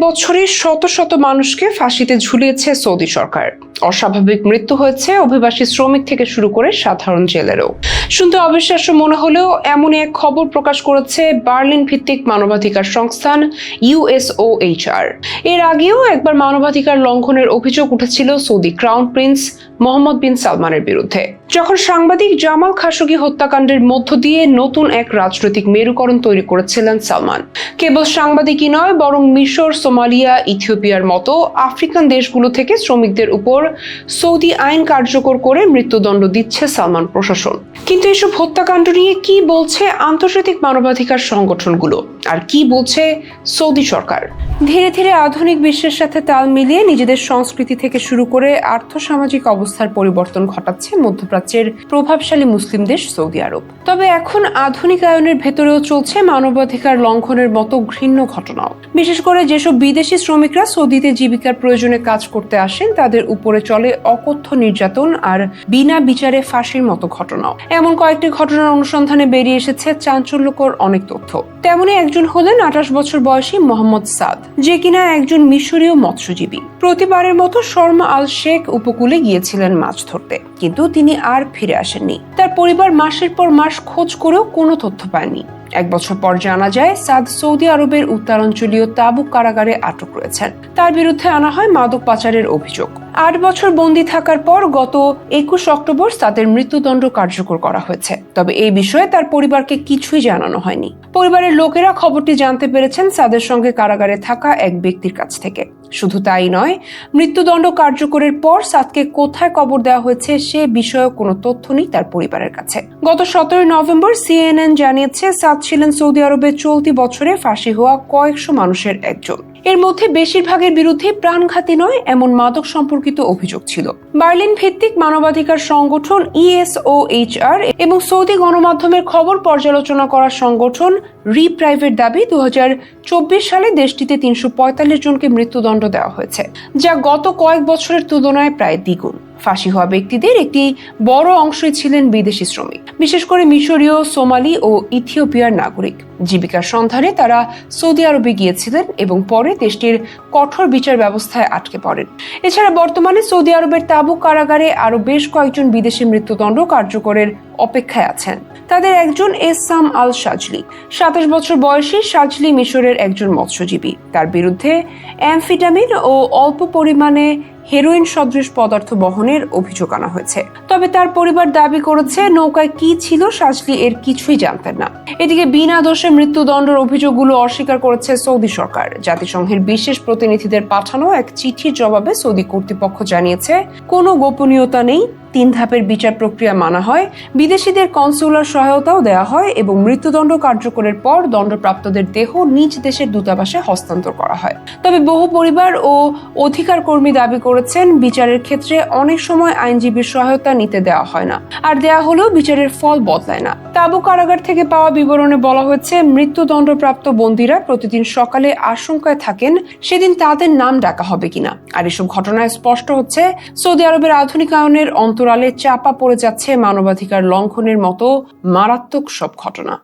বছরে শত শত মানুষকে ফাঁসিতে ঝুলিয়েছে সৌদি সরকার। অস্বাভাবিক মৃত্যু হয়েছে অভিবাসী শ্রমিক থেকে শুরু করে সাধারণ জেলেরও। শুনতে অবিশ্বাস্য মনে হলেও এমন এক খবর প্রকাশ করেছে বার্লিন ভিত্তিক মানবাধিকার সংস্থান ইউএসওএইচআর এর আগেও একবার মানবাধিকার লঙ্ঘনের অভিযোগ উঠেছিল Saudi crown prince Mohammed bin সালমানের বিরুদ্ধে। যখন সাংবাদিক জামাল খাশোগি হত্যাকাণ্ডের মধ্য দিয়ে নতুন এক রাজনৈতিক মেরুকরণ তৈরি করেছিলেন সালমান। কেবল সাংবাদিকই নয়, বরং মিশর, সোমালিয়া, ইথিওপিয়ার মতো আফ্রিকান দেশগুলো থেকে শ্রমিকদের উপর সৌদি আইন কার্যকর করে মৃত্যুদণ্ড দিচ্ছে সালমান প্রশাসন। কিন্তু এসব হত্যাকাণ্ড নিয়ে কি বলছে আন্তর্জাতিক মানবাধিকার সংগঠনগুলো? আর কি বলছে সৌদি সরকার? ধীরে ধীরে আধুনিক বিশ্বের সাথে তাল মিলিয়ে নিজেদের সংস্কৃতি থেকে শুরু করে আর্থসামাজিক অবস্থার পরিবর্তন ঘটাচ্ছে মধ্যপ্রাচ্যের প্রভাবশালী মুসলিম দেশ সৌদি আরব। তবে এখন আধুনিক আয়নের ভেতরেও চলছে মানবাধিকার লঙ্ঘনের মতো ঘৃণ্য ঘটনাও। বিশেষ করে যেসব বিদেশি শ্রমিকরা সৌদিতে জীবিকার প্রয়োজনে কাজ করতে আসেন, তাদের উপরে চলে অকথ্য নির্যাতন আর বিনা বিচারে ফাঁসির মতো ঘটনাও। এমন কয়েকটি ঘটনার অনুসন্ধানে বেরিয়ে এসেছে চাঞ্চল্যকর অনেক তথ্য। তেমনই তেমনি একজন হলেন আঠাশ বছর বয়সী মোহাম্মদ সাদ, যে কিনা একজন মিশরীয় মৎস্যজীবী। প্রতিবারের মতো শর্মা আল শেখ উপকূলে গিয়েছিলেন মাছ ধরতে, কিন্তু তিনি আর ফিরে আসেননি। তার পরিবার মাসের পর মাস খোঁজ করেও কোনো তথ্য পায়নি। এক বছর পর জানা যায়, সাদ সৌদি আরবের উত্তরাঞ্চলীয় তাবুক কারাগারে আটক রয়েছেন। তার বিরুদ্ধে আনা হয় মাদক পাচারের অভিযোগ। আট বছর বন্দি থাকার পর গত একুশ অক্টোবর তাদের মৃত্যুদণ্ড কার্যকর করা হয়েছে। তবে এই বিষয়ে তার পরিবারকে কিছুই জানানো হয়নি। পরিবারের লোকেরা খবরটি জানতে পেরেছেন সাদের সঙ্গে কারাগারে থাকা এক ব্যক্তির কাছ থেকে। শুধু তাই নয়, মৃত্যুদণ্ড কার্যকরের পর সাদকে কোথায় কবর দেওয়া হয়েছে সে বিষয়ে কোনো তথ্য নেই তার পরিবারের কাছে। গত সতেরোই নভেম্বর সিএনএন জানিয়েছে, সাদ ছিলেন সৌদি আরবে চলতি বছরে ফাঁসি হওয়া কয়েকশো মানুষের একজন। এর মধ্যে বেশিরভাগের বিরুদ্ধে প্রাণঘাতী নয়, এমন মাদক সম্পর্কিত অভিযোগ ছিল। বার্লিন ভিত্তিক মানবাধিকার সংগঠন ইএসওএইচআর এবং সৌদি গণমাধ্যমের খবর পর্যালোচনা করা সংগঠন রি প্রাইভেট দাবি দু হাজার চব্বিশ সালে দেশটিতে তিনশো পঁয়তাল্লিশ জনকে মৃত্যুদণ্ড দেওয়া হয়েছে, যা গত কয়েক বছরের তুলনায় প্রায় দ্বিগুণ। ফাঁসি হওয়া ব্যক্তিদের একটি বড় অংশই ছিলেন বিদেশি শ্রমিক। বিশেষ করে মিশরীয়, সোমালি ও ইথিওপিয়ার নাগরিক। জীবিকার সন্ধানে তারা সৌদি আরবে গিয়েছিলেন এবং পরে দেশটির কঠোর বিচার ব্যবস্থায় আটকে পড়েন। এছাড়া বর্তমানে সৌদি আরবের তাবু কারাগারে আরও বেশ কয়েকজন বিদেশি মৃত্যুদণ্ড কার্যকরের অপেক্ষায় আছেন। তাদের একজন এসাম আল সাজলি সাতাশ বছর বয়সী সাজলি মিশরের একজন মৎস্যজীবী। তার বিরুদ্ধে অ্যামফিটামিন ও অল্প পরিমাণে হেরোইন সদৃশ পদার্থ বহনের অভিযোগ আনা হয়েছে। তবে তার পরিবার দাবি করেছে নৌকায় কি ছিল সাজলি এর কিছুই জানতেন না। এদিকে বিনা দোষে মৃত্যুদণ্ডের অভিযোগগুলো অস্বীকার করেছে সৌদি সরকার। জাতিসংঘের বিশেষ প্রতিনিধিদের পাঠানো এক চিঠির জবাবে সৌদি কর্তৃপক্ষ জানিয়েছে, কোনো গোপনীয়তা নেই, তিন ধাপের বিচার প্রক্রিয়া মানা হয়, বিদেশিদের কনসুলার সহায়তাও দেওয়া হয় এবং মৃত্যুদণ্ড কার্যকরের পর দণ্ডপ্রাপ্তদের দেহ নিজ দেশের দূতাবাসে হস্তান্তর করা হয়। তবে বহু পরিবার ও অধিকার কর্মী দাবি করেছেন, বিচারের ক্ষেত্রে অনেক সময় আইনজীবীর সহায়তা নিতে দেওয়া হয় না। আর দেয়া হলেও বিচারের ফল বদলায় না। তাবু কারাগার থেকে পাওয়া বিবরণে বলা হয়েছে, মৃত্যুদণ্ডপ্রাপ্ত বন্দীরা প্রতিদিন সকালে আশঙ্কায় থাকেন সেদিন তাদের নাম ডাকা হবে কিনা। আর এসব ঘটনায় স্পষ্ট হচ্ছে, সৌদি আরবের আধুনিকায়নের অন্তরালে চাপা পড়ে যাচ্ছে মানবাধিকার লঙ্ঘনের মতো মারাত্মক সব ঘটনা।